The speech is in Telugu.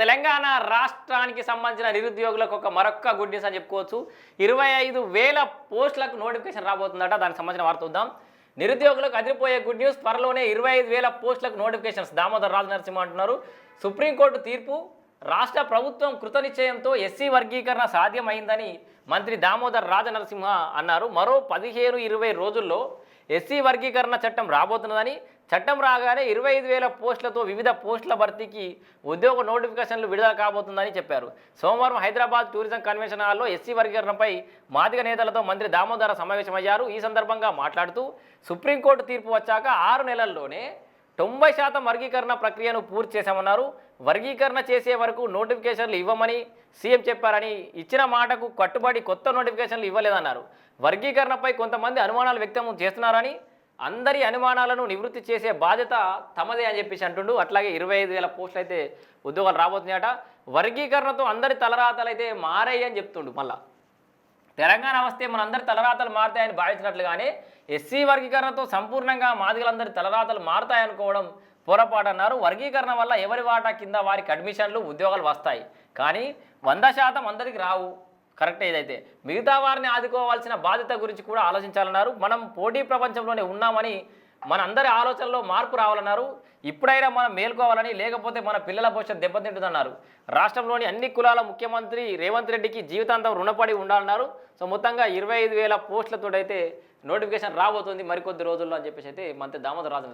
తెలంగాణ రాష్ట్రానికి సంబంధించిన నిరుద్యోగులకు ఒక మరొక్క గుడ్ న్యూస్ అని చెప్పుకోవచ్చు. ఇరవై ఐదు వేల పోస్టులకు నోటిఫికేషన్ రాబోతుందట. దానికి సంబంధించిన వార్త చూద్దాం. నిరుద్యోగులకు అదిరిపోయే గుడ్ న్యూస్ త్వరలోనే ఇరవై ఐదు వేల పోస్టులకు నోటిఫికేషన్స్ దామోదర్ రాజు నరసింహ అంటున్నారు. సుప్రీంకోర్టు తీర్పు రాష్ట్ర ప్రభుత్వం కృతనిశ్చయంతో ఎస్సీ వర్గీకరణ సాధ్యమైందని మంత్రి దామోదర్ రాజనరసింహ అన్నారు. మరో పదిహేను ఇరవై రోజుల్లో ఎస్సీ వర్గీకరణ చట్టం రాబోతున్నదని చట్టం రాగానే ఇరవై ఐదు వేల పోస్టులతో వివిధ పోస్టుల భర్తీకి ఉద్యోగ నోటిఫికేషన్లు విడుదల కాబోతుందని చెప్పారు. సోమవారం హైదరాబాద్ టూరిజం కన్వెన్షన్ హాల్లో ఎస్సీ వర్గీకరణపై మాదిగ నేతలతో మంత్రి దామోదర సమావేశమయ్యారు. ఈ సందర్భంగా మాట్లాడుతూ సుప్రీంకోర్టు తీర్పు వచ్చాక ఆరు నెలల్లోనే తొంభై శాతం వర్గీకరణ ప్రక్రియను పూర్తి చేశామన్నారు. వర్గీకరణ చేసే వరకు నోటిఫికేషన్లు ఇవ్వమని సీఎం చెప్పారని ఇచ్చిన మాటకు కట్టుబడి కొత్త నోటిఫికేషన్లు ఇవ్వలేదన్నారు. వర్గీకరణపై కొంతమంది అనుమానాలు వ్యక్తం చేస్తున్నారని అందరి అనుమానాలను నివృత్తి చేసే బాధ్యత తమదే అని చెప్పేసి అంటుండు. అట్లాగే ఇరవై ఐదు వేల పోస్టులు అయితే ఉద్యోగాలు రాబోతున్నాయట. వర్గీకరణతో అందరి తలరాతలు అయితే మారాయి అని చెప్తుండు మళ్ళా. తెలంగాణ వస్తే మనందరి తలరాతలు మారుతాయని భావించినట్లుగానే ఎస్సీ వర్గీకరణతో సంపూర్ణంగా మాదిగలందరి తలరాతలు మారుతాయనుకోవడం పొరపాటు అన్నారు వర్గీకరణ వల్ల ఎవరి వాటా కింద వారికి అడ్మిషన్లు ఉద్యోగాలు వస్తాయి. కానీ వంద శాతం అందరికి రావు. కరెక్ట్ ఏదైతే మిగతా వారిని ఆదుకోవాల్సిన బాధ్యత గురించి కూడా ఆలోచించాలన్నారు. మనం పోటీ ప్రపంచంలోనే ఉన్నామని మన అందరి ఆలోచనలో మార్పు రావాలన్నారు. ఇప్పుడైనా మనం మేల్కోవాలని లేకపోతే మన పిల్లల భవిష్యత్తు దెబ్బతింటుందన్నారు. రాష్ట్రంలోని అన్ని కులాల ముఖ్యమంత్రి రేవంత్ రెడ్డికి జీవితాంతం రుణపడి ఉండాలన్నారు. సో మొత్తంగా ఇరవై ఐదు వేల పోస్టులతో అయితే నోటిఫికేషన్ రాబోతుంది మరికొద్ది రోజుల్లో అని చెప్పేసి అయితే మంత్రి దామోదర్ రాజు